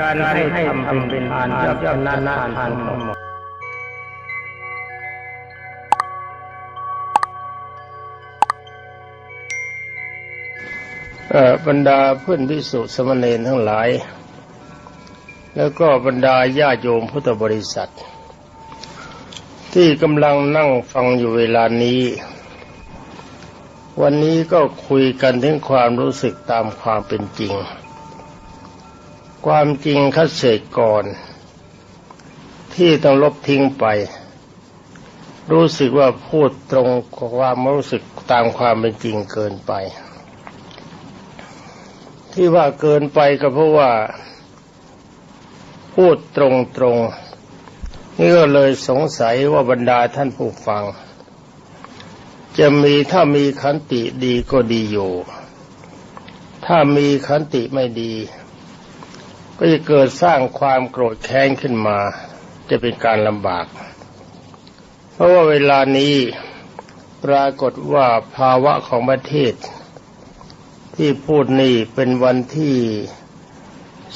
การให้ทำเป็นทานย่อมชนะทานของหมดบรรดาเพื่อนพิสุสมณเณรทั้งหลาย แล้วก็บรรดาญาโยมพุทธบริษัท ที่กำลังนั่งฟังอยู่เวลานี้ วันนี้ก็คุยกันถึงความรู้สึกตามความเป็นจริง ความจริงคัดเศษก่อน ที่ต้องลบทิ้งไป รู้สึกว่าพูดตรงความรู้สึกตามความเป็นจริงเกินไป ที่ว่าเกินไปก็เพราะว่า พูดตรงๆนี่ก็เลยสงสัยว่าบรรดาท่านผู้ฟัง จะมีถ้ามีขันติดีก็ดีอยู่ ถ้ามีขันติไม่ดี ก็จะเกิดสร้างความโกรธแค้นขึ้นมา จะเป็นการลำบาก เพราะว่าเวลานี้ปรากฏว่าภาวะของประเทศ ที่พูดนี่เป็นวันที่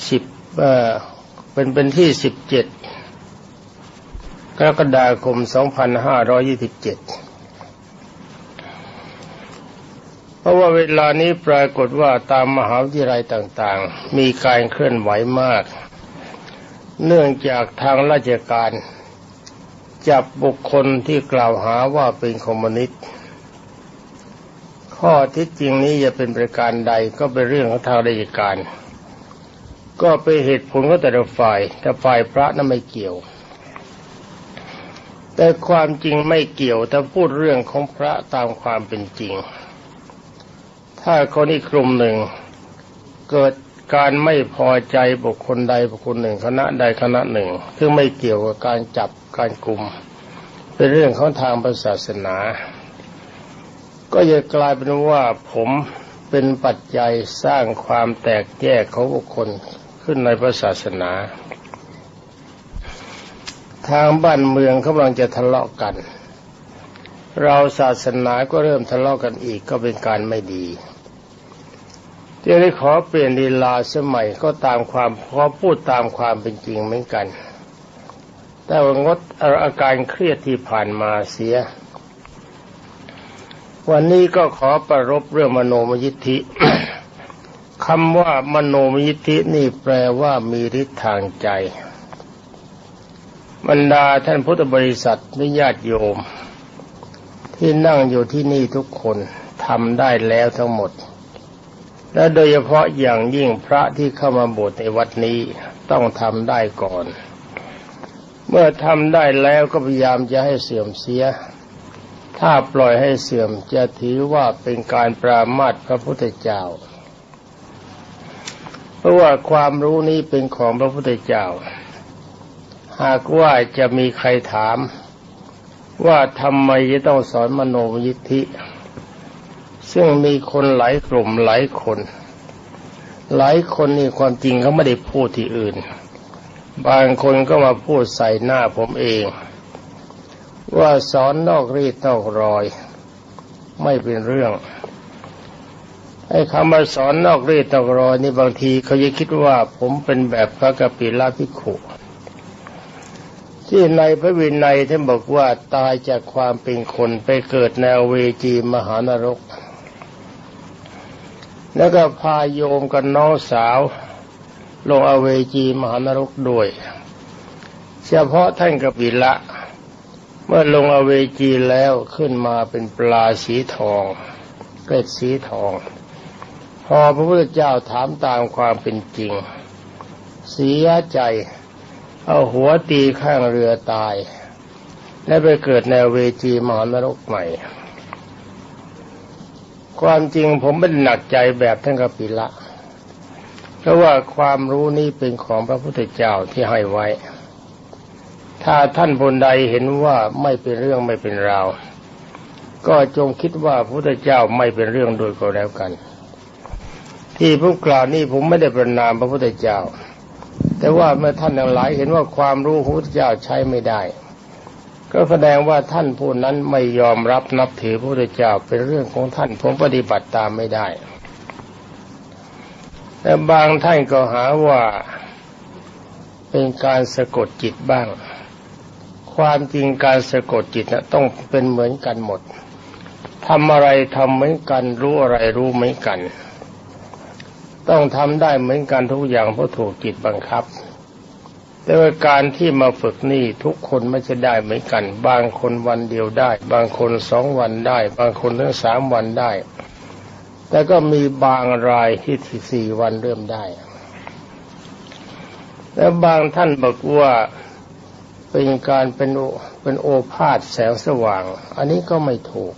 สิบเอ่อเป็นเป็นที่สิบเจ็ดกรกฎาคมสองพันห้าร้อยี่สิบเจ็ด เพราะว่าเวลานี้ปรากฏว่าตามมหาวิทยาลัยต่างๆ มีการเคลื่อนไหวมาก เนื่องจากทางราชการ จับบุคคลที่กล่าวหาว่าเป็นคอมมิวนิสต์ข้อที่จริงนี้จะเป็นประการใดก็เป็นเรื่องของทางราชการ ก็เป็นเหตุผลของแต่ละฝ่ายแต่ฝ่ายพระนั้นไม่เกี่ยวแต่ความจริงไม่เกี่ยวถ้าพูดเรื่องของพระตามความเป็นจริง ถ้าคนอีกกลุ่มหนึ่ง เกิดการไม่พอใจบุคคลใดบุคคลหนึ่ง คณะใดคณะหนึ่ง ซึ่งไม่เกี่ยวกับการจับการกลุ่ม เป็นเรื่องของทางศาสนา ก็จะกลายเป็นว่าผมเป็นปัจจัยสร้างความแตกแยกของบุคคลขึ้นในพระศาสนา ทางบ้านเมืองกำลังจะทะเลาะกัน เราศาสนาก็เริ่มทะเลาะกันอีกก็เป็นการไม่ดี ทีนี้ขอเปลี่ยนลีลาสมัยก็ตามความขอพูดตามความเป็นจริงเหมือนกัน แต่ว่างดอาการเครียดที่ผ่านมาเสีย วันนี้ก็ขอประรบเรื่องมโนมยิทธิคำว่ามโนมยิทธินี่แปลว่ามีฤทธิ์ทางใจ บรรดาท่านพุทธบริษัทนิญาติโยม ที่นั่งอยู่ที่นี่ทุกคนทำได้แล้วทั้งหมด และโดยเฉพาะอย่างยิ่งพระที่เข้ามาบวชในวัดนี้ต้องทำได้ก่อน เมื่อทำได้แล้วก็พยายามจะให้เสื่อมเสีย ถ้าปล่อยให้เสื่อมจะถือว่าเป็นการปรามาสพระพุทธเจ้า เพราะว่าความรู้นี้เป็นของพระพุทธเจ้า หากว่าจะมีใครถามว่าทำไมจะต้องสอนมโนยิทธิ ซึ่งมีคนหลายกลุ่มหลายคน หลายคนนี่ความจริงเขาไม่ได้พูดที่อื่น บางคนก็มาพูดใส่หน้าผมเอง ว่าสอนนอกรีดนอกรอย ไม่เป็นเรื่องไอ้คำว่าสอนนอกรีดนอกรอยนี่บางทีเขาจะคิดว่าผมเป็นแบบพระกปิลาภิกขุที่ในพระวินัยท่านบอกว่าตายจากความเป็นคนไปเกิดในเวจีมหานรก แล้วก็พาโยมกับน้องสาว ลงอเวจีมหานรกด้วยเฉพาะท่านกปิละ เมื่อลงอเวจีแล้วขึ้นมาเป็นปลาสีทองเกล็ดสีทอง พอพระพุทธเจ้าถามตามความเป็นจริง เสียใจ เอาหัวตีข้างเรือตาย และไปเกิดในเวจีมหานรกใหม่ ความจริงผมเป็นหนักใจแบบท่านกปิละ เพราะว่าความรู้นี้เป็นของพระพุทธเจ้าที่ให้ไว้ ถ้าท่านบนใดเห็นว่าไม่เป็นเรื่องไม่เป็นราวก็จงคิดว่าพระพุทธเจ้าไม่เป็นเรื่องโดยก็แล้วกัน ที่ผมกล่าวนี้ผมไม่ได้ประนามพระพุทธเจ้า แต่ว่าเมื่อท่านทั้งหลายเห็นว่าความรู้ของพระพุทธเจ้าใช้ไม่ได้ ก็แสดงว่าท่านผู้นั้นไม่ยอมรับนับถือพระพุทธเจ้าเป็นเรื่องของท่านผมปฏิบัติตามไม่ได้แต่บางท่านก็หาว่าเป็นการสะกดจิตบ้าง ความจริงการสะกดจิตนะต้องเป็นเหมือนกันหมดทำอะไรทำเหมือนกัน รู้อะไรรู้เหมือนกัน ต้องทำได้เหมือนกันทุกอย่างเพราะถูกจิตบังคับ แต่ว่าการที่มาฝึกนี่ทุกคนไม่จะได้เหมือนกัน บางคนวันเดียวได้ บางคนสองวันได้ บางคนถึงสามวันได้ แต่ก็มีบางรายที่ที่สี่วันเริ่มได้ แล้วบางท่านบอกว่าเป็นการเป็นโอเป็นโอภาษแสงสว่าง อันนี้ก็ไม่ถูก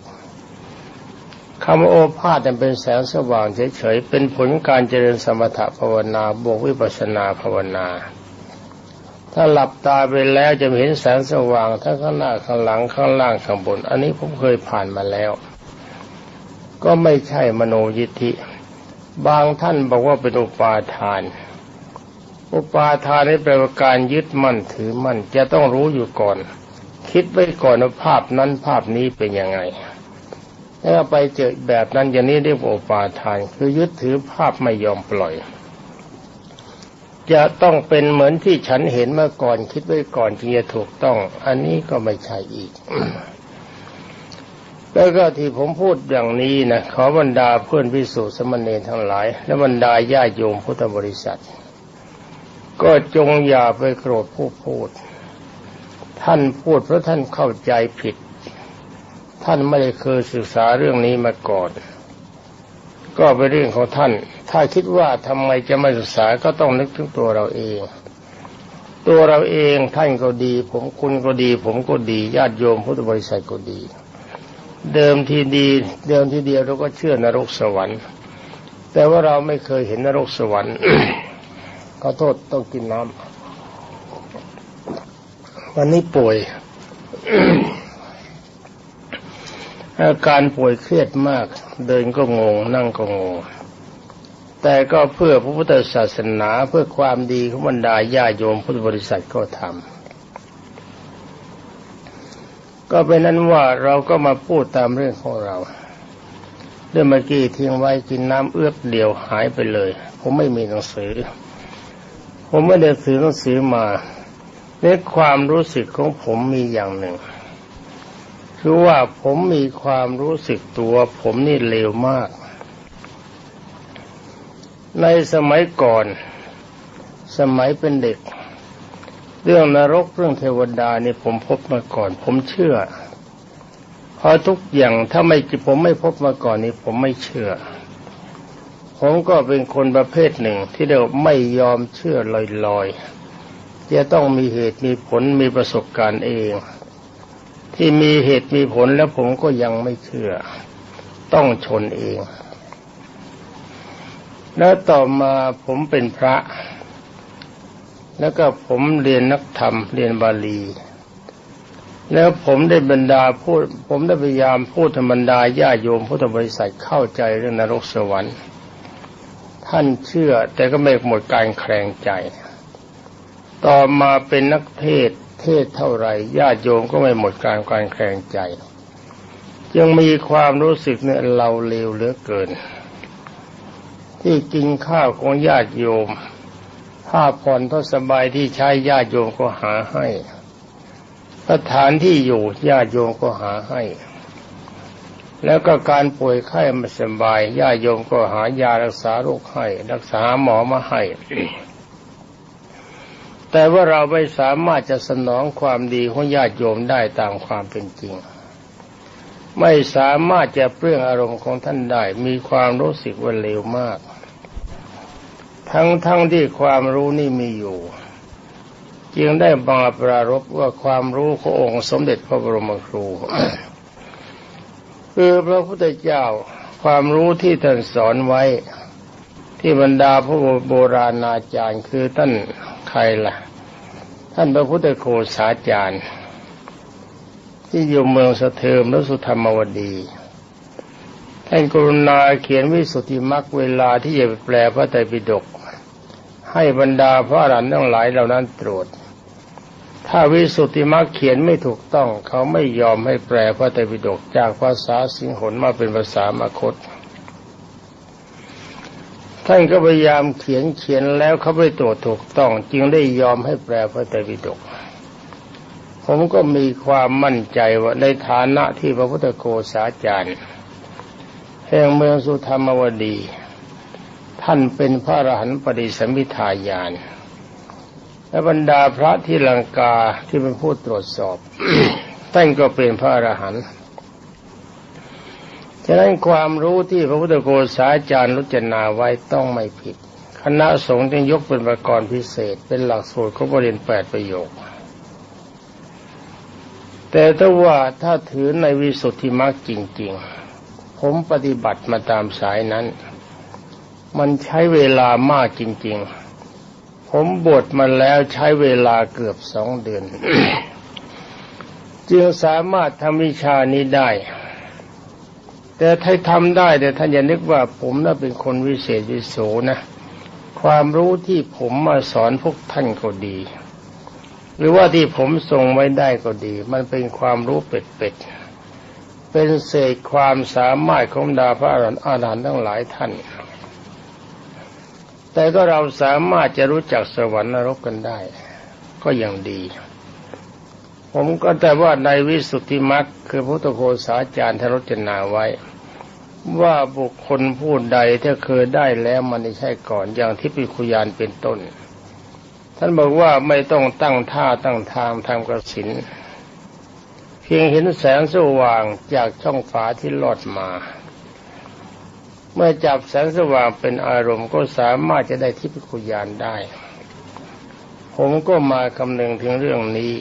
คำว่าโอภาษเป็นแสงสว่างเฉยๆเป็นผลการเจริญสมถภาวนาบวกวิปัสสนาภาวนา ถ้าหลับตาไปแล้วจะเห็นแสงสว่างทั้งข้างหน้าข้างหลังข้างล่างข้างบน อันนี้ผมเคยผ่านมาแล้ว ก็ไม่ใช่มโนยิทธิ บางท่านบอกว่าเป็นอุปาทาน อุปาทานนี่แปลว่าการยึดมั่นถือมั่นจะต้องรู้อยู่ก่อน คิดไว้ก่อนว่าภาพนั้นภาพนี้เป็นยังไงถ้าไปเจอแบบนั้นอย่างนี้เรียกว่าอุปาทาน คือยึดถือภาพไม่ยอมปล่อย จะต้องเป็นเหมือนที่ฉันเห็นเมื่อก่อนคิดไว้ก่อนจึงจะถูกต้อง อันนี้ก็ไม่ใช่อีก แล้วก็ที่ผมพูดอย่างนี้นะขอบรรดาเพื่อนพิสุสมณีทั้งหลาย และบรรดาญาโยมพุทธบริษัท ก็จงอย่าไปโกรธผู้พูด ท่านพูดเพราะท่านเข้าใจผิด ท่านไม่ได้เคยศึกษาเรื่องนี้มาก่อน ก็เป็นเรื่องของท่าน ถ้าคิดว่าทำไมจะไม่ศึกษาก็ต้องนึกถึงตัวเราเอง ตัวเราเองท่านก็ดี ผมคุณก็ดี ผมก็ดีญาติโยมพุทธบริษัทก็ดี เดิมทีดี เดิมทีเดียวเราก็เชื่อนรกสวรรค์ แต่ว่าเราไม่เคยเห็นนรกสวรรค์ขอโทษต้องกินน้ำวันนี้ป่วย อาการป่วยเครียดมากเดินก็งง นั่งก็งง แต่ก็เพื่อพระพุทธศาสนาเพื่อความดีของบรรดาญาโยมพุทธบริษัทก็ทำก็เป็นนั้นว่าเราก็มาพูดตามเรื่องของเราเรื่องเมื่อกี้ทิ้งไว้กินน้ำเอื้อเดียวหายไปเลย ผมไม่มีหนังสือ ผมไม่ได้ซื้อหนังสือมาในความรู้สึกของผมมีอย่างหนึ่ง คือว่าผมมีความรู้สึกตัว ผมนี่เลวมาก ในสมัยก่อน สมัยเป็นเด็ก เรื่องนรกเรื่องเทวดานี่ผมพบมาก่อน ผมเชื่อเพราะทุกอย่างถ้าไม่ผมไม่พบมาก่อนนี่ผมไม่เชื่อ ผมก็เป็นคนประเภทหนึ่ง ที่เรียกไม่ยอมเชื่อลอยๆจะต้องมีเหตุมีผลมีประสบการณ์เอง ที่มีเหตุมีผลแล้วผมก็ยังไม่เชื่อ ต้องชนเอง แล้วต่อมาผมเป็นพระ แล้วก็ผมเรียนนักธรรม เรียนบาลี แล้วผมได้บรรดาพูด ผมได้พยายามพูดธรรมดาญาโยมพุทธบริษัทเข้าใจเรื่องนรกสวรรค์ ท่านเชื่อแต่ก็ไม่หมดการแคลงใจ ต่อมาเป็นนักเทศ เทศเท่าไหร่ญาติโยมก็ไม่หมดการการแคลงใจ ยังมีความรู้สึกเนี่ยเราเลวเหลือเกิน ที่กินข้าวของญาติโยมผ้าผ่อนท่าสบายที่ใช้ญาติโยมก็หาให้สถานที่อยู่ญาติโยมก็หาให้ แล้วก็การป่วยไข้ไม่สบายญาติโยมก็หายารักษาโรคให้ รักษาหมอมาให้ แต่ว่าเราไม่สามารถจะสนองความดีของญาติโยมได้ตามความเป็นจริง ไม่สามารถจะเปลื้องอารมณ์ของท่านได้ มีความรู้สึกว่าเลวมาก ทั้งทั้งที่ความรู้นี่มีอยู่จึงได้บาปรารบว่าความรู้ขององค์สมเด็จพระบรมครู คือพระพุทธเจ้าความรู้ที่ท่านสอนไว้ ที่บรรดาพระโบราณอาจารย์คือท่าน รล่ะ ท่านพระพุทธโฆษาจารย์ ที่อยู่เมืองสะเทิมและสุธรรมวดีท่านกรุณาเขียนวิสุทธิมรรคเวลาที่จะแปลพระไตรปิฎกให้บรรดาพระอรันต์ทั้งหลายเหล่านั้นตรวจ ถ้าวิสุทธิมรรคเขียนไม่ถูกต้อง เขาไม่ยอมให้แปลพระไตรปิฎกจากภาษาสิงหนมาเป็นภาษามคต ท่านก็พยายามเขียนเขียนแล้วเขาไปตรวจถูกต้อง จึงได้ยอมให้แปลพระไตรปิฎกผมก็มีความมั่นใจว่าในฐานะที่พระพุทธโกษาจารย์ แห่งเมืองสุธรรมวดี ท่านเป็นพระอรหันต์ปฏิสัมพิทาญาณและบรรดาพระที่ลังกาที่เป็นผู้ตรวจสอบท่านก็เป็นพระอรหันต์ ฉะนั้นความรู้ที่พระพุทธโกษาจารย์รุจนาไว้ต้องไม่ผิด คณะสงฆ์จึงยกเป็นประกรณ์พิเศษ เป็นหลักสูตรเของบริเวณแปดประโยค แต่ถ้าว่าถ้าถือในวิสุทธิมรรคจริง ๆ ผมปฏิบัติมาตามสายนั้น มันใช้เวลามากจริง ๆ ผมบวชมาแล้วใช้เวลาเกือบสองเดือน จึงสามารถทำวิชานี้ได้ แต่ถ้าทำได้แต่ท่านอย่านึกว่าผมน่ะเป็นคนวิเศษวิโสนะ ความรู้ที่ผมมาสอนพวกท่านก็ดี หรือว่าที่ผมส่งไว้ได้ก็ดี มันเป็นความรู้เป็ดๆเป็นเศษความสามารถของดาพระอรหันต์ทั้งหลายท่าน แต่ก็เราสามารถจะรู้จักสวรรค์นรกกันได้ ก็ยังดี ผมก็แต่ว่าในวิสุทธิมรรคคือพุทธโฆษาจารย์ทรจนาไว้ ว่าบุคคลผู้ใดถ้าเคยได้แล้วมันไม่ใช่ก่อนอย่างที่ปิคุยานเป็นต้น ท่านบอกว่าไม่ต้องตั้งท่าตั้งทางทำกระสินเพียงเห็นแสงสว่างจากช่องฝาที่ลอดมา เมื่อจับแสงสว่างเป็นอารมณ์ก็สามารถจะได้ทิพยคุยานได้ ผมก็มาคำนึงถึงเรื่องนี้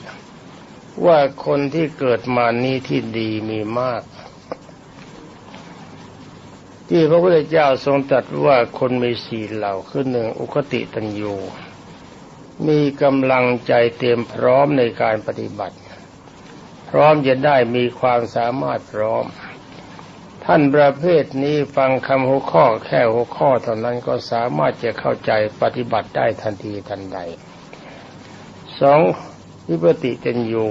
ว่าคนที่เกิดมานี้ที่ดีมีมาก ที่พระพุทธเจ้าทรงตรัสว่าคนมีสี่เหล่าคือหนึ่งอุคติตัญญูมีกำลังใจเตรียมพร้อมในการปฏิบัติ พร้อมจะได้มีความสามารถพร้อม ท่านประเภทนี้ฟังคำหัวข้อแค่หัวข้อเท่านั้นก็สามารถจะเข้าใจปฏิบัติได้ทันทีทันใดสอง วิปติเจนยู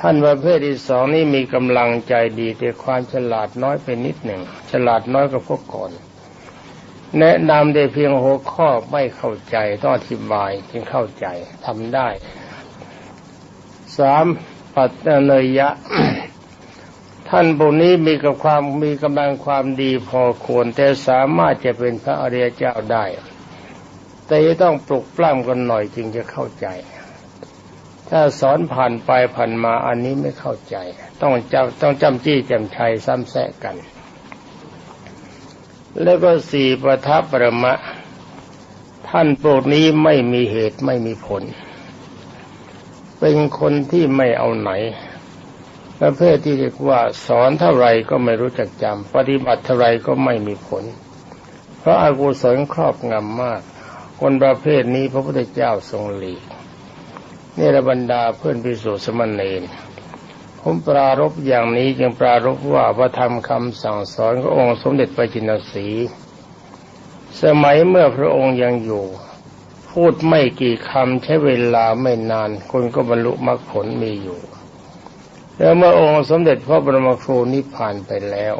ท่านประเภทที่สองนี้มีกำลังใจดีแต่ความฉลาดน้อยไปนิดหนึ่ง ฉลาดน้อยกว่าพวกก่อน แนะนำได้เพียงหัวข้อไม่เข้าใจต้องอธิบายจึงเข้าใจทำได้สามปัตเนยยะ ท่านบุนี้มีกับความมีกำลังความดีพอควร แต่สามารถจะเป็นพระอริยเจ้าได้ แต่ต้องปลุกปล้ำกันหน่อยจึงจะเข้าใจ ถ้าสอนผ่านไปผ่านมาอันนี้ไม่เข้าใจ ต้องจำต้องจำจี้จำชัยซ้ำแซะกัน แล้วก็สี่ประทับประมะ ท่านพวกนี้ไม่มีเหตุไม่มีผล เป็นคนที่ไม่เอาไหน ประเภทที่เรียกว่าสอนเท่าไรก็ไม่รู้จักจำปฏิบัติเท่าไรก็ไม่มีผล เพราะอากุศลครอบงำมาก คนประเภทนี้พระพุทธเจ้าทรงหลีก นี่ระบรรดาเพื่อนพิสุสมณเณรผมปรารบอย่างนี้จึงปรารบว่าพระธรรมคำสั่งสอนขององค์สมเด็จพระจินสี สมัยเมื่อพระองค์ยังอยู่ พูดไม่กี่คำใช้เวลาไม่นาน คนก็บรรลุมรรคผลมีอยู่ แล้วเมื่อองค์สมเด็จพระบรมครูนิพพานไปแล้ว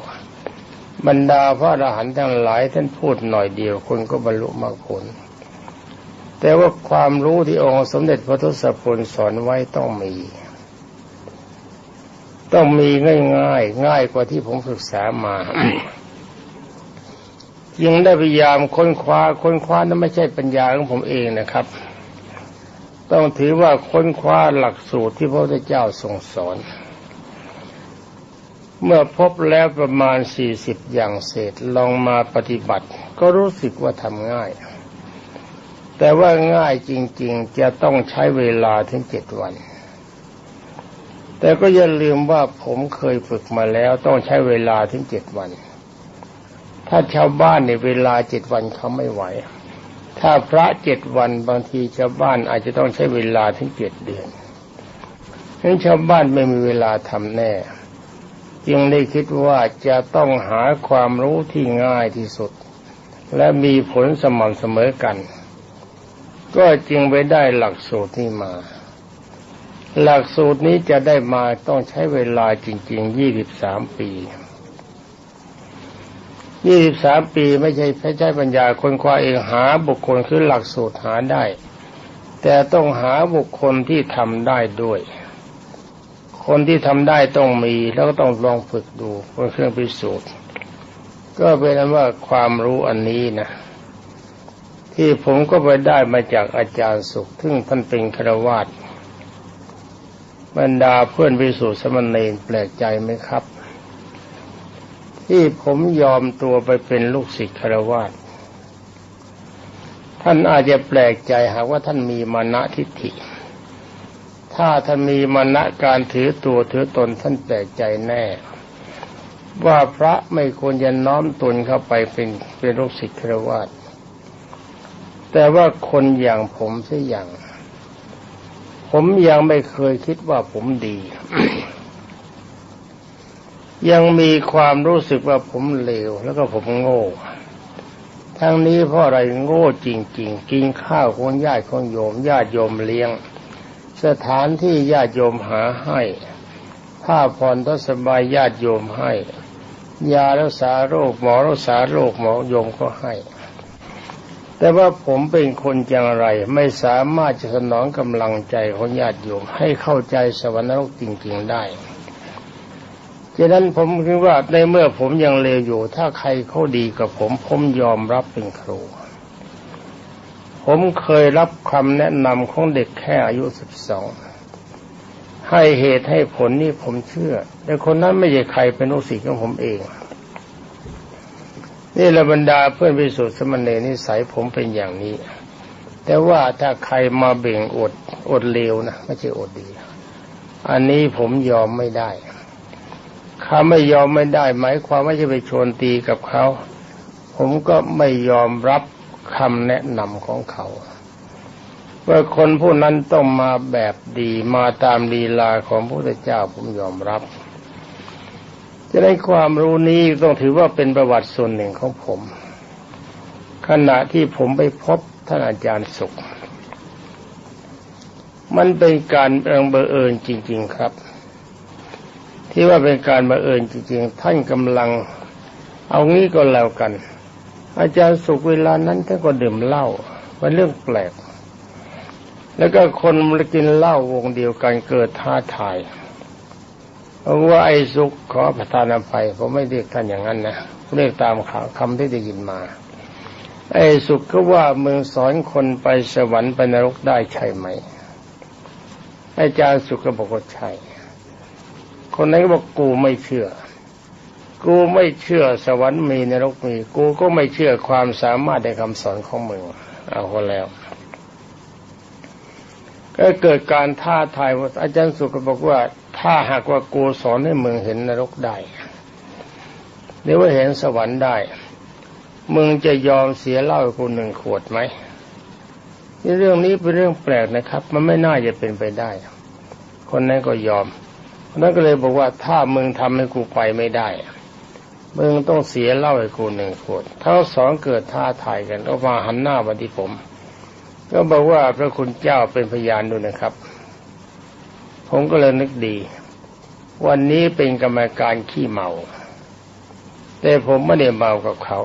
บรรดาพระอรหันต์ทั้งหลายท่านพูดหน่อยเดียวคนก็บรรลุมรรคผล แต่ว่าความรู้ที่องค์สมเด็จพระทศพลสอนไว้ต้องมี ต้องมีง่ายๆ ง่ายกว่าที่ผมศึกษามายังได้พยายามค้นคว้าค้นคว้านั้นไม่ใช่ปัญญาของผมเองนะครับ ต้องถือว่าค้นคว้าหลักสูตรที่พระพุทธเจ้าทรงสอน เมื่อพบแล้วประมาณสี่สิบอย่างเศษลองมาปฏิบัติ ก็รู้สึกว่าทำง่าย แต่ว่าง่ายจริง ๆ จะต้องใช้เวลาถึงเจ็ดวัน แต่ก็อย่าลืมว่าผมเคยฝึกมาแล้วต้องใช้เวลาถึงเจ็ดวัน ถ้าชาวบ้านในเวลาเจ็ดวันเขาไม่ไหว ถ้าพระเจ็ดวันบางทีชาวบ้านอาจจะต้องใช้เวลาถึงเจ็ดเดือนฉะนั้นชาวบ้านไม่มีเวลาทำแน่ จึงได้คิดว่าจะต้องหาความรู้ที่ง่ายที่สุด และมีผลสม่ำเสมอกัน ก็จึงไปได้หลักสูตรนี้มา หลักสูตรนี้จะได้มาต้องใช้เวลาจริงๆยี่สิบสามปียี่สิบสามปีไม่ใช่ใช้ใช้ปัญญาคนคว้าเองหาบุคคลคือหลักสูตรหาได้ แต่ต้องหาบุคคลที่ทำได้ด้วย คนที่ทำได้ต้องมีแล้วก็ต้องลองฝึกดูเป็นเครื่องพิสูจน์ ก็เป็นนั้นว่าความรู้อันนี้นะ ที่ผมก็ไปได้มาจากอาจารย์สุขซึ่งท่านเป็นครวาสบรรดาเพื่อนพิสูจน์สมณเณรแปลกใจไหมครับ ที่ผมยอมตัวไปเป็นลูกศิษย์คารวาสท่านอาจจะแปลกใจหากว่าท่านมีมานะทิฏฐิ ถ้าท่านมีมานะการถือตัวถือตนท่านแปลกใจแน่ ว่าพระไม่ควรจะน้อมตนเข้าไปเป็นเป็นลูกศิษย์คารวาส แต่ว่าคนอย่างผมเสียอย่าง ผมยังไม่เคยคิดว่าผมดี ยังมีความรู้สึกว่าผมเลวแล้วก็ผมโง่ทั้งนี้เพราะอะไรโง่จริง ๆ กินข้าวของญาติของโยมญาติโยมเลี้ยง สถานที่ญาติโยมหาให้ผ้าผ่อนทศบายญาติโยมให้ ยารักษาโรคหมอรักษาโรคหมอโยมก็ให้ แต่ว่าผมเป็นคนอย่างไรไม่สามารถจะสนองกำลังใจของญาติโยมให้เข้าใจสวรรค์จริง ๆได้ฉะนั้นผมคิดว่าในเมื่อผมยังเลวอยู่ ถ้าใครเขาดีกับผม ผมยอมรับเป็นครู ผมเคยรับคำแนะนำของเด็กแค่อายุสิบสองให้เหตุให้ผลนี่ผมเชื่อ แต่คนนั้นไม่ใช่ใครเป็นลูกศิษย์ของผมเอง นี่ระบรรดาเพื่อนพิสุทธิ์สมณเณรนิสัยผมเป็นอย่างนี้ แต่ว่าถ้าใครมาเบ่งอดอดเลวนะไม่ใช่อดดี อันนี้ผมยอมไม่ได้เขาไม่ยอมไม่ได้ หมายความว่าจะไปชนตีกับเขา ผมก็ไม่ยอมรับคำแนะนำของเขาว่าคนผู้นั้นต้องมาแบบดีมาตามลีลาของพระพุทธเจ้าผมยอมรับ จะได้ความรู้นี้ต้องถือว่าเป็นประวัติส่วนหนึ่งของผม ขณะที่ผมไปพบท่านอาจารย์สุข มันเป็นการเอิงเอเอิญจริง ๆครับ ที่ว่าเป็นการบังเอิญจริง ๆ ท่านกำลัง เอางี้ก็แล้วกัน อาจารย์สุขเวลานั้นท่านก็ดื่มเหล้าเป็นเรื่องแปลก แล้วก็คนมากินเหล้าวงเดียวกันเกิดท้าทาย เพราะว่าไอ้สุขขอประทานอภัยผมไม่เรียกท่านอย่างนั้นนะเรียกตามคำที่ได้ยินมา ไอ้สุขก็ว่ามึงสอนคนไปสวรรค์ไปนรกได้ใช่ไหมไอาจารย์สุขก็บอกว่าใช่คนนั้นก็บอกกูไม่เชื่อ กูไม่เชื่อสวรรค์มีนรกมี กูก็ไม่เชื่อความสามารถในคำสอนของมึงเอาคนแล้ว ก็เกิดการท้าทายว่าอาจารย์สุขก็บอกว่า ถ้าหากว่ากูสอนให้มึงเห็นนรกได้หรือว่าเห็นสวรรค์ได้ มึงจะยอมเสียเหล้ากูหนึ่งขวดไหมเรื่องนี้เป็นเรื่องแปลกนะครับ มันไม่น่าจะเป็นไปได้ คนนั้นก็ยอมนั่นก็เลยบอกว่าถ้ามึงทำให้กูไปไม่ได้ มึงต้องเสียเหล้าให้กูหนึ่งขวดทั้งสองเกิดท่าทายกันก็มาหันหน้ามาที่ผม ก็บอกว่าพระคุณเจ้าเป็นพยานดูนะครับ ผมก็เลยนึกดี วันนี้เป็นกรรมการขี้เมา แต่ผมไม่ได้เมากับเขา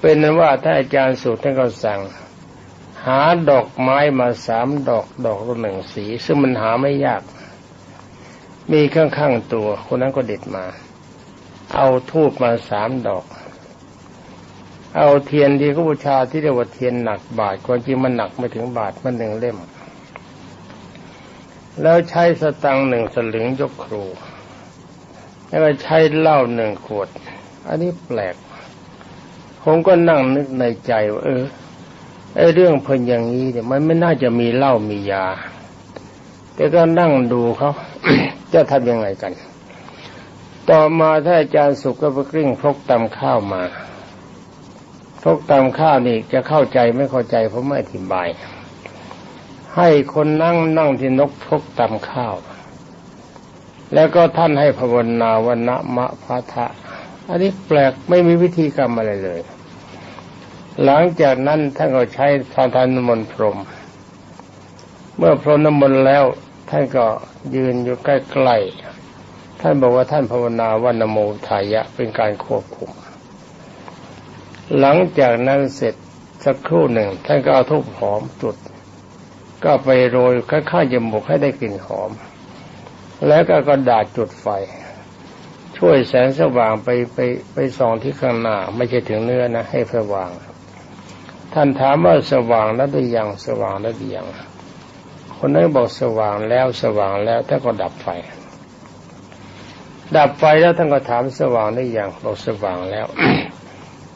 เป็นนั้นว่าถ้าอาจารย์สุดท่านก็สั่ง หาดอกไม้มาสามดอกดอกละหนึ่งสี ซึ่งมันหาไม่ยาก มีข้างๆตัว คนนั้นก็เด็ดมา เอาทูบมาสามดอกเอาเทียนที่เขาบูชาที่เรียกว่าเทียนหนักบาทความจริงมันหนักไม่ถึงบาทมันหนึ่งเล่ม แล้วใช้สตังหนึ่งสลึงยกครู แล้วก็ใช้เหล้าหนึ่งขวด อันนี้แปลก ผมก็นั่งนึกในใจว่าเออไอเรื่องเพิ่นอย่างนี้เนี่ยมันไม่น่าจะมีเหล้ามียา แต่ก็นั่งดูเขาจะทำยังไงกัน ต่อมาถ้าอาจารย์สุกก็ไปกลิ้งพกตำข้าวมาพกตำข้าวนี่จะเข้าใจไม่เข้าใจผมไม่อธิบาย ให้คนนั่งนั่งที่นกพกตำข้าว แล้วก็ท่านให้ภาวนาวันะมะพะทะ อันนี้แปลกไม่มีวิธีกรรมอะไรเลย หลังจากนั้นท่านก็ใช้ทานทานมนต์พรม เมื่อพรมน้ำมนต์แล้ว ท่านก็ยืนอยู่ใกล้ๆ ท่านบอกว่าท่านภาวนาวันโมทายะเป็นการควบคุม หลังจากนั้นเสร็จสักครู่หนึ่ง ท่านก็เอาทูบหอมจุด ก็ไปโรยข้าๆจมูกให้ได้กลิ่นหอม แล้วก็กระดาษจุดไฟ ช่วยแสงสว่างไปไปไปส่องที่ข้างหน้า ไม่ใช่ถึงเนื้อนะ ให้สว่าง ท่านถามว่าสว่างแล้วหรือยังสว่างแล้วหรือยังคนนั้นบอกสว่างแล้วสว่างแล้วท่านก็ดับไฟ ดับไฟแล้วท่านก็ถามสว่างได้ยังบอกสว่างแล้ว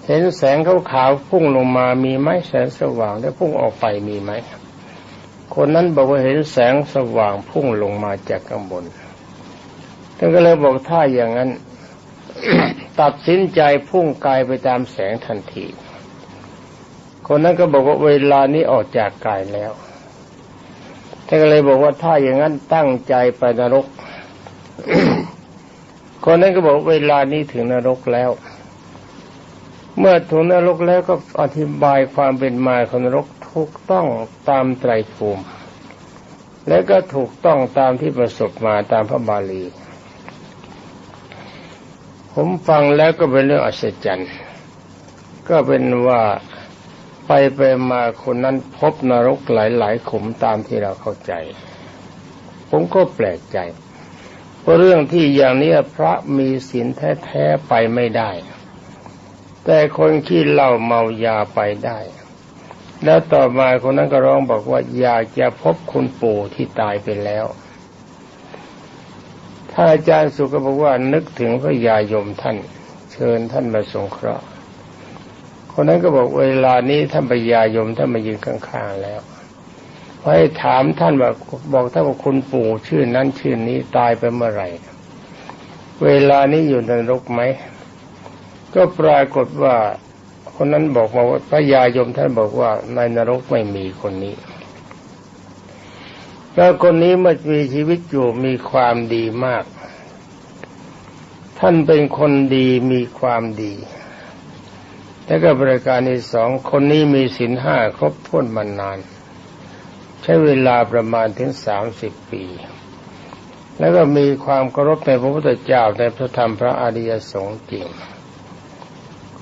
เห็นแสงขาวๆพุ่งลงมามีไหมแสงสว่างแล้วพุ่งออกไปมีไหม คนนั้นบอกว่าเห็นแสงสว่างพุ่งลงมาจากข้างบนท่านก็เลยบอกถ้าอย่างนั้น ตัดสินใจพุ่งกายไปตามแสงทันที คนนั้นก็บอกว่าเวลานี้ออกจากกายแล้วท่านก็เลยบอกว่าถ้าอย่างนั้นตั้งใจไปนรก คนนั้นก็บอกเวลานี้ถึงนรกแล้ว เมื่อถึงนรกแล้วก็อธิบายความเป็นมาของนรก ถูกต้องตามไตรภูมิ และก็ถูกต้องตามที่ประสบมาตามพระบาลี ผมฟังแล้วก็เป็นเรื่องอัศจรรย์ ก็เป็นว่าไปไปมาคนนั้นพบนรกหลายๆขุมตามที่เราเข้าใจ ผมก็แปลกใจ เพราะเรื่องที่อย่างนี้พระมีศีลแท้ ๆ ไปไม่ได้ แต่คนขี้เหล้าเมายาไปได้ แล้วต่อมาคนนั้นก็ร้องบอกว่าอยากจะพบคุณปู่ที่ตายไปแล้วถ้าอาจารย์สุก็บอกว่านึกถึงพระยายมท่าน เชิญท่านมาสงเคราะห์ คนนั้นก็บอกเวลานี้ท่านพยายมท่านมายืนข้างๆแล้วพอให้ถามท่านว่าบอกท่านว่าคุณปู่ชื่อนั้นชื่อนี้ตายไปเมื่อไหร่ เวลานี้อยู่ในนรกไหมก็ปรากฏว่า คนนั้นบอกมาว่าพระยายมท่านบอกว่าในนรกไม่มีคนนี้ แล้วคนนี้มื่อมีชีวิตอยู่มีความดีมาก ท่านเป็นคนดีมีความดีแล้วก็บริการที่สองคนนี้มีศีลห้าครบถ้วนมานาน ใช้เวลาประมาณถึงสามสิบปี แล้วก็มีความเคารพในพระพุทธเจ้าในพระธรรมพระอริยสงฆ์จริง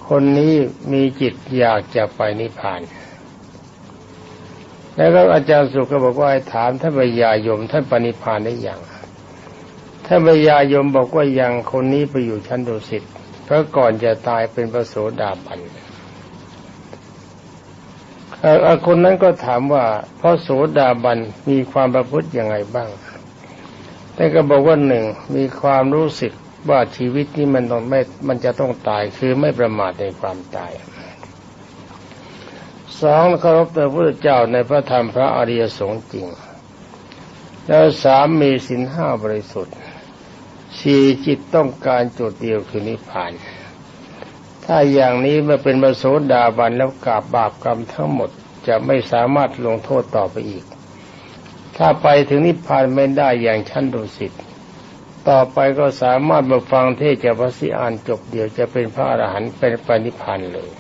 คนนี้มีจิตอยากจะไปนิพพาน แล้วก็อาจารย์สุขก็บอกว่าให้ถามท่านพญายมท่านปณิพานได้อย่างท่านพญายมบอกว่ายังคนนี้ไปอยู่ชั้นดุสิตเพราะก่อนจะตายเป็นพระโสดาบันเอ่อคนนั้นก็ถามว่าพระโสดาบันมีความประพฤติยังไงบ้างแต่ก็บอกว่าหนึ่งมีความรู้สึก ว่าชีวิตนี้มันต้องไม่มันจะต้องตายคือไม่ประมาทในความตายสองเคารพในพระพุทธเจ้าในพระธรรมพระอริยสงฆ์จริง แล้วสามมีสินห้าบริสุทธิ์สี่จิตต้องการจุดเดียวคือนิพพาน ถ้าอย่างนี้มื่อเป็นบรโสดาบันแล้วกาบบาปกรรมทั้งหมดจะไม่สามารถลงโทษต่อไปอีก ถ้าไปถึงนิพพานไม่ได้อย่างชั้นดุสิต ต่อไปก็สามารถมาฟังเทศจากพระสิอานจบเดียวจะเป็นพระอรหันต์เป็นปณิพานธ์เลย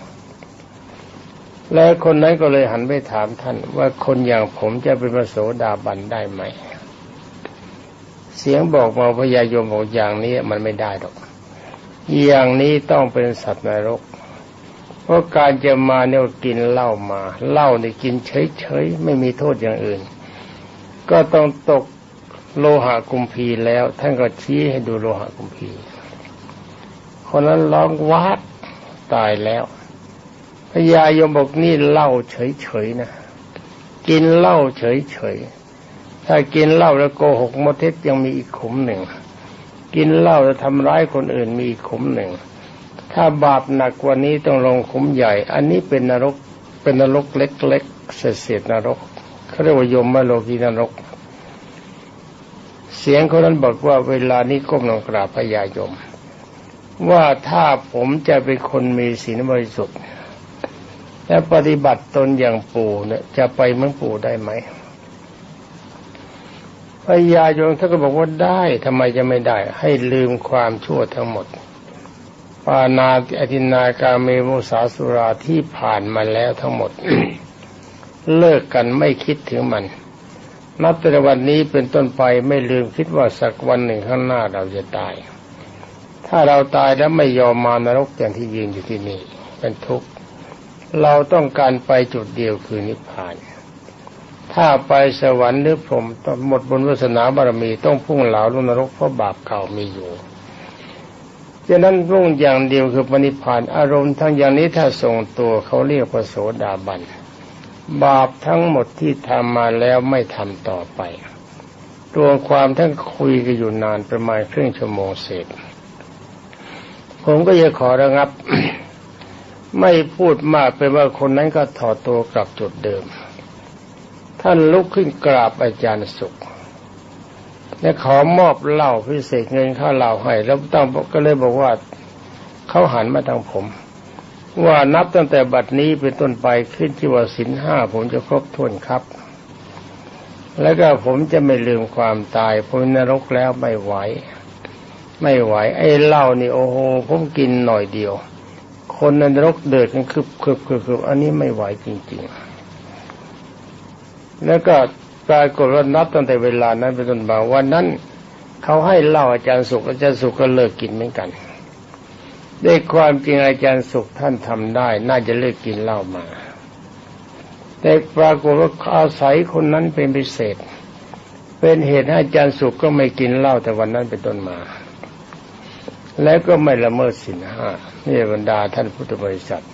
แล้วคนนั้นก็เลยหันไปถามท่านว่าคนอย่างผมจะเป็นพระโสดาบันได้ไหม เสียงบอกมาพญายมบอกอย่างนี้มันไม่ได้หรอก อย่างนี้ต้องเป็นสัตว์นรก เพราะการจะมาเนี่ยกินเหล้ามาเหล้าเนี่ยกินเฉยๆไม่มีโทษอย่างอื่น ก็ต้องตก โลหะกุมพีแล้ว ท่านก็ชี้ให้ดูโลหะกุมพีคนนั้นร้องวัดตายแล้วพญายมบอกนี่เหล้าเฉยๆนะกินเหล้าเฉยๆถ้ากินเหล้าแล้วโกหกมดเท็จยังมีอีกขุมหนึ่ง กินเหล้าแล้วทำร้ายคนอื่นมีอีกขุมหนึ่ง ถ้าบาปหนักกว่านี้ต้องลงขุมใหญ่ อันนี้เป็นนรกเป็นนรกเล็กๆเศษๆนรกเขาเรียกว่ายมมาโลกีนรก สียงคนนั้นบอกว่าเวลานี้ก้มลงกราบพญายม ว่าถ้าผมจะเป็นคนมีศีลบริสุทธิ์ และปฏิบัติตนอย่างปู่เนี่ยจะไปเมือนปู่ได้ไหมพญายมท่านก็บอกว่าได้ทำไมจะไม่ได้ ให้ลืมความชั่วทั้งหมดปานาอธินากาเมมุสาสุราที่ผ่านมาแล้วทั้งหมด เลิกกันไม่คิดถึงมัน นับแต่วันนี้เป็นต้นไปไม่ลืมคิดว่าสักวันหนึ่งข้างหน้าเราจะตาย ถ้าเราตายแล้วไม่ยอมมานรกอย่างที่ยืนอยู่ที่นี่เป็นทุกข์เราต้องการไปจุดเดียวคือนิพพาน ถ้าไปสวรรค์หรือพรหมหมดบุญวาสนาบารมีต้องพุ่งเหลาลงนรกเพราะบาปเก่ามีอยู่ฉะนั้นรุ่งอย่างเดียวคือปณิพพานอารมณ์ทั้งอย่างนี้ถ้าส่งตัวเขาเรียกว่าโสดาบัน บาปทั้งหมดที่ทำมาแล้วไม่ทำต่อไป รวมความทั้งคุยกันอยู่นานประมาณครึ่งชั่วโมงเสร็จ ผมก็จะขอระงับ ไม่พูดมากเป็นว่าคนนั้นก็ถอดตัวกลับจุดเดิม ท่านลุกขึ้นกราบอาจารย์สุขและขอมอบเหล้าพิเศษเงินค่าเหล้าให้ แล้วต้องก็เลยบอกว่าเขาหันมาทางผม ว่านับตั้งแต่บัดนี้เป็นต้นไปขึ้นที่ว่าสินห้าผมจะครบถ้วนครับ แล้วก็ผมจะไม่ลืมความตายพ้นนรกแล้วไม่ไหว ไม่ไหว ไอ้เหล้านี่โอ้โหผมกินหน่อยเดียว คนนรกเดือดกันคึบคึบคึบคึบอันนี้ไม่ไหวจริง ๆ แล้วก็ปรากฏว่านับตั้งแต่เวลานั้นเป็นต้นมาวันนั้นเขาให้เหล้าอาจารย์สุขอาจารย์สุขก็เลิกกินเหมือนกัน ด้วยความจริงอาจารย์สุขท่านทำได้ น่าจะเลิกกินเหล้ามา แต่ปรากฏว่าอาศัยคนนั้นเป็นพิเศษ เป็นเหตุให้อาจารย์สุขก็ไม่กินเหล้าแต่วันนั้นเป็นต้นมา แล้วก็ไม่ละเมิดสินห้านี่บรรดาท่านพุทธบริษัท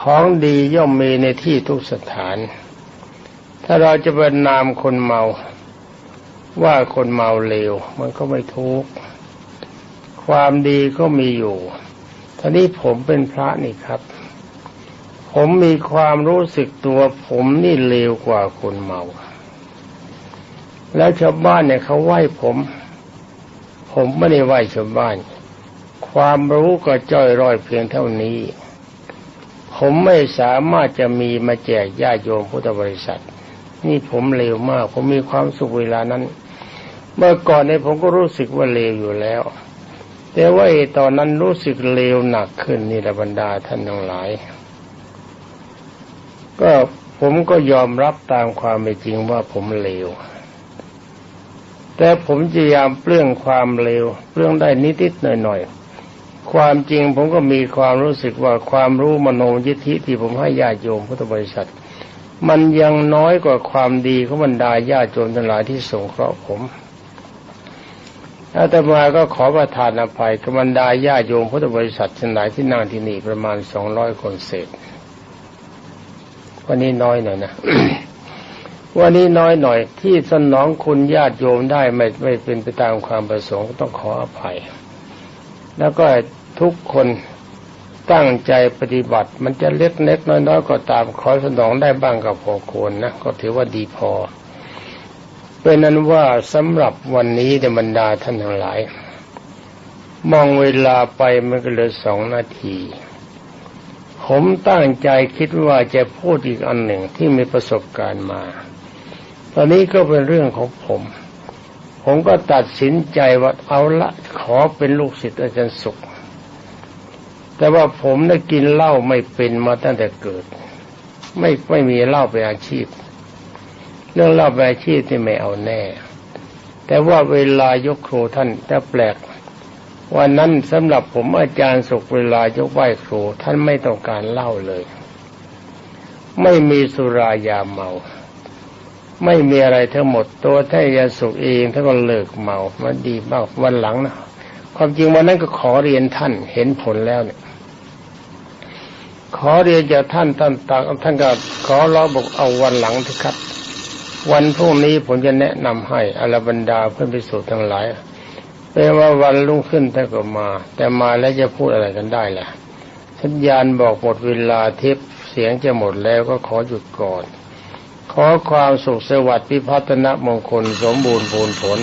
ของดีย่อมมีในที่ทุกสถาน ถ้าเราจะเป็นนามคนเมา ว่าคนเมาเลวมันก็ไม่ทุกข์ ความดีก็มีอยู่ท่านี้ผมเป็นพระนี่ครับ ผมมีความรู้สึกตัว ผมนี่เลวกว่าคนเมา แล้วชาวบ้านเนี่ยเขาไหว้ผม ผมไม่ได้ไหว้ชาวบ้าน ความรู้ก็จ้อยร่อยเพียงเท่านี้ ผมไม่สามารถจะมีมาแจกญาติโยมพุทธบริษัท นี่ผมเลวมาก ผมมีความสุขเวลานั้น เมื่อก่อนเนี่ยผมก็รู้สึกว่าเลวอยู่แล้ว แต่ว่าตอนนั้นรู้สึกเลวหนักขึ้นนี่ระบรรดาท่านทั้งหลาย ก็ผมก็ยอมรับตามความเป็นจริงว่าผมเลว แต่ผมพยายามเปลื้องความเลวเปลื้องได้นิดๆหน่อยๆ ความจริงผมก็มีความรู้สึกว่าความรู้มโนยิทธิที่ผมให้ญาติโยมพุทธบริษัท มันยังน้อยกว่าความดีของบรรดาญาติโยมทั้งหลายที่สงเคราะห์ผม อาตมาก็ขอประทานอภัยกับรรดาญาตโยมพุทธบริษัททั้งหลายที่นั่งที่นี่ประมาณสองร้อยคนเศษ วันนี้น้อยหน่อยนะวันนี้น้อยหน่อยที่สนองคุณญาติโยมได้ไม่ไม่เป็นไปตามความประสงค์ต้องขออภัย แล้วก็ทุกคนตั้งใจปฏิบัติมันจะเล็กเล็กน้อยน้อยก็ตามขอสนองได้บ้างก็พอควรนะ ก็ถือว่าดีพอ เป็นนั้นว่าสำหรับวันนี้ในบรรดาท่านทั้งหลาย มองเวลาไปมันก็เหลือสองนาที ผมตั้งใจคิดว่าจะพูดอีกอันหนึ่งที่มีประสบการณ์มา ตอนนี้ก็เป็นเรื่องของผม ผมก็ตัดสินใจว่าเอาละขอเป็นลูกศิษย์อาจารย์สุข แต่ว่าผมได้กินเหล้าไม่เป็นมาตั้งแต่เกิด ไม่ไม่มีเหล้าเป็นอาชีพ รื่องเหล้าเป็นอาชีพที่ไม่เอาแน่ แต่ว่าเวลายกครูท่านแต่แปลกวันนั้นสำหรับผมอาจารย์สุขเวลายกไหว้ครูท่านไม่ต้องการเล้าเลย ไม่มีสุรายาเมา ไม่มีอะไรทั้งหมดตัวท่านยาสุขเองท่านก็เลิกเมามันดีมากวันหลังนะความจริงวันนั้นก็ขอเรียนท่านเห็นผลแล้วเนี่ย ขอเรียนจากท่านท่านตักท่านก็ขอร้องบอกเอาวันหลังเถอะครับ วันพรุ่งนี้ผมจะแนะนำให้อรบรรดาเพื่อนพิสูจน์ทั้งหลายเป็นว่าวันรุ่งขึ้นท่านก็มา แต่มาแล้วจะพูดอะไรกันได้ล่ะสัญญาณบอกหมดเวลาเทปเสียงจะหมดแล้วก็ขอหยุดก่อน ขอความสุขสวัสดิ์พิพัฒนมงคลสมบูรณ์ผลผล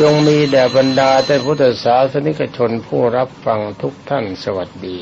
จงมีแด่บรรดาแต่พุทธศาสนิกชนผู้รับฟังทุกท่านสวัสดี